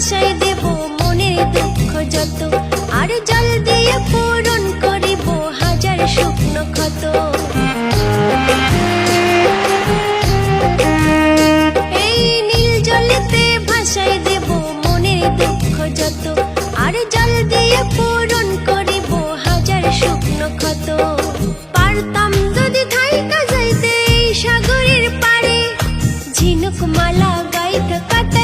ভাষায় দেব, মনের দুঃখ যত। আর জল দিয়ে পূরণ করিব, হাজার শুকনো ক্ষত। এই নীল জলেতে ভাষায় দেব, মনের দুঃখ যত। আর জল দিয়ে পূরণ করিব, হাজার শুকনো ক্ষত। পারতাম যদি থাইকা যাইতে এই সাগরের পারে ঝিনুক মালা গাইতে কাটা